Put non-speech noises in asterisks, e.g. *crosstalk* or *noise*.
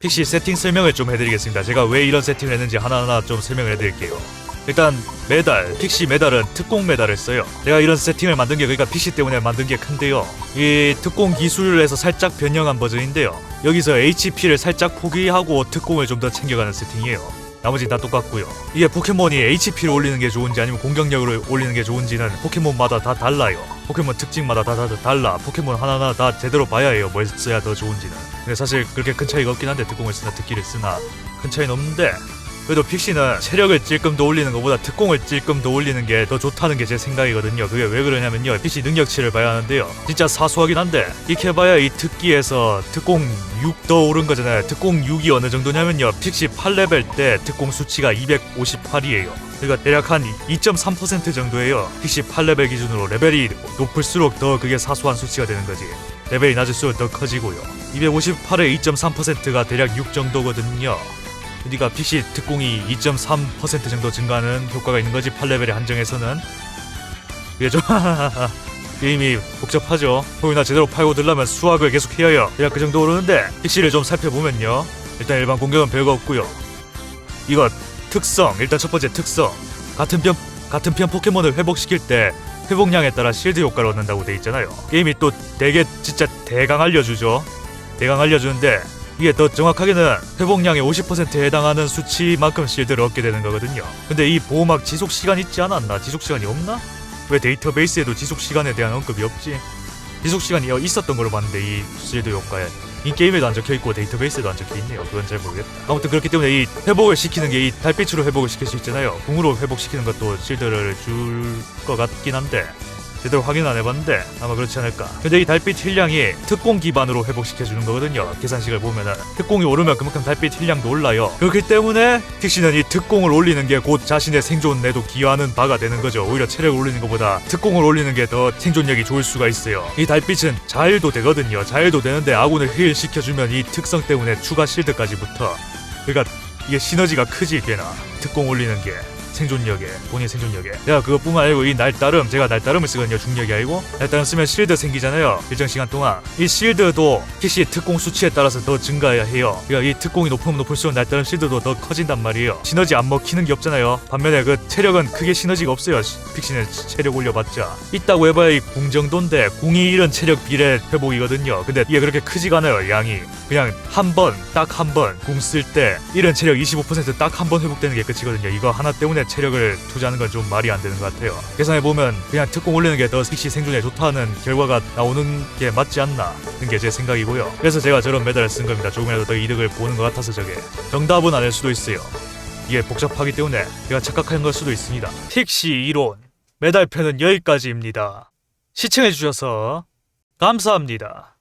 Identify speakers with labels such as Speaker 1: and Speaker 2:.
Speaker 1: 픽시 세팅 설명을 좀 해드리겠습니다. 제가 왜 이런 세팅을 했는지 하나하나 좀 설명을 해드릴게요. 일단 메달, 픽시 메달은 특공 메달을 써요. 제가 이런 세팅을 만든 게 그러니까 픽시 때문에 만든 게 큰데요. 이 특공 기술에서 살짝 변형한 버전인데요. 여기서 HP를 살짝 포기하고 특공을 좀 더 챙겨가는 세팅이에요. 나머지 다 똑같고요. 이게 포켓몬이 HP를 올리는 게 좋은지 아니면 공격력을 올리는 게 좋은지는 포켓몬마다 다 달라요. 포켓몬 특징마다 다, 다, 다 달라. 포켓몬 하나하나 다 제대로 봐야 해요. 뭘 써야 더 좋은지는. 근데 사실 그렇게 큰 차이가 없긴 한데 특공을 쓰나 특기를 쓰나 큰 차이는 없는데 그래도 픽시는 체력을 찔끔 더 올리는 것보다 특공을 찔끔 더 올리는 게 더 좋다는 게 제 생각이거든요. 그게 왜 그러냐면요. 픽시 능력치를 봐야 하는데요. 진짜 사소하긴 한데 이렇게 봐야 이 특기에서 특공 6 더 오른 거잖아요. 특공 6이 어느 정도냐면요. 픽시 8레벨 때 특공 수치가 258이에요. 그러니까 대략 한 2.3% 정도예요. 픽시 8레벨 기준으로 레벨이 높을수록 더 그게 사소한 수치가 되는 거지. 레벨이 낮을수록 더 커지고요. 258의 2.3%가 대략 6 정도거든요. 그러니까 PC 특공이 2.3% 정도 증가하는 효과가 있는 거지 8레벨의 한정에서는. 그게 좀 *laughs* 게임이 복잡하죠. 호이나 제대로 팔고 들려면 수학을 계속 해야 해요. 대략 그 정도 오르는데 PC를 좀 살펴보면요. 일단 일반 공격은 별거 없고요. 이거 특성 일단 첫 번째 특성. 같은 편 같은 편 포켓몬을 회복시킬 때 회복량에 따라 실드 효과를 얻는다고 돼 있잖아요 게임이 또 되게 진짜 대강 알려주죠 대강 알려주는데 이게 더 정확하게는 회복량의 50%에 해당하는 수치만큼 실드를 얻게 되는 거거든요. 근데 이 보호막 지속 시간 있지 않았나? 지속 시간이 없나? 왜 데이터베이스에도 지속 시간에 대한 언급이 없지? 지속 시간이 있었던 걸로 봤는데 이 실드 효과에 이 게임에도 안 적혀 있고 데이터베이스에도 안 적혀 있네요. 그건 잘 모르겠다. 아무튼 그렇기 때문에 이 회복을 시키는 게 이 달빛으로 회복을 시킬 수 있잖아요. 궁으로 회복시키는 것도 실드를 줄 것 같긴 한데 제대로 확인 안 해봤는데 아마 그렇지 않을까. 근데 이 달빛 힐량이 특공 기반으로 회복시켜주는 거거든요. 계산식을 보면은 특공이 오르면 그만큼 달빛 힐량도 올라요. 그렇기 때문에 픽시는 이 특공을 올리는 게 곧 자신의 생존에도 기여하는 바가 되는 거죠. 오히려 체력을 올리는 것보다 특공을 올리는 게 더 생존력이 좋을 수가 있어요. 이 달빛은 자일도 되거든요. 자일도 되는데 아군을 힐 시켜주면 이 특성 때문에 추가 실드까지 붙어. 그러니까 이게 시너지가 크지 꽤나 특공 올리는 게. 생존력에 본인 생존력에. 내가 그것뿐만 아니고 이 날따름 제가 날따름을 쓰거든요 중력이 아니고. 날따름 쓰면 실드 생기잖아요 일정 시간 동안. 이 실드도 PC 특공 수치에 따라서 더 증가해야 해요. 그러니까 이 특공이 높으면 높을수록 날따름 실드도 더 커진단 말이에요. 시너지 안 먹히는 게 없잖아요. 반면에 그 체력은 크게 시너지가 없어요. 시- 픽시는 체력 올려봤자. 있다고 해봐야 이 궁 정도인데 궁이 이런 체력 비례 회복이거든요. 근데 이게 그렇게 크지가 않아요 양이. 그냥 한 번 딱 한 번 궁 쓸 때 이런 체력 25%딱 한 번 회복되는 게 끝이거든요. 이거 하나 때문에 체력을 투자하는 건 좀 말이 안 되는 것 같아요. 계산해 보면 그냥 특공 올리는 게 더 픽시 생존에 좋다는 결과가 나오는 게 맞지 않나 하는 게 제 생각이고요. 그래서 제가 저런 메달을 쓴 겁니다. 조금이라도 더 이득을 보는 것 같아서 저게 정답은 아닐 수도 있어요. 이게 복잡하기 때문에 제가 착각한 걸 수도 있습니다. 픽시 이론. 메달편은 여기까지입니다. 시청해 주셔서 감사합니다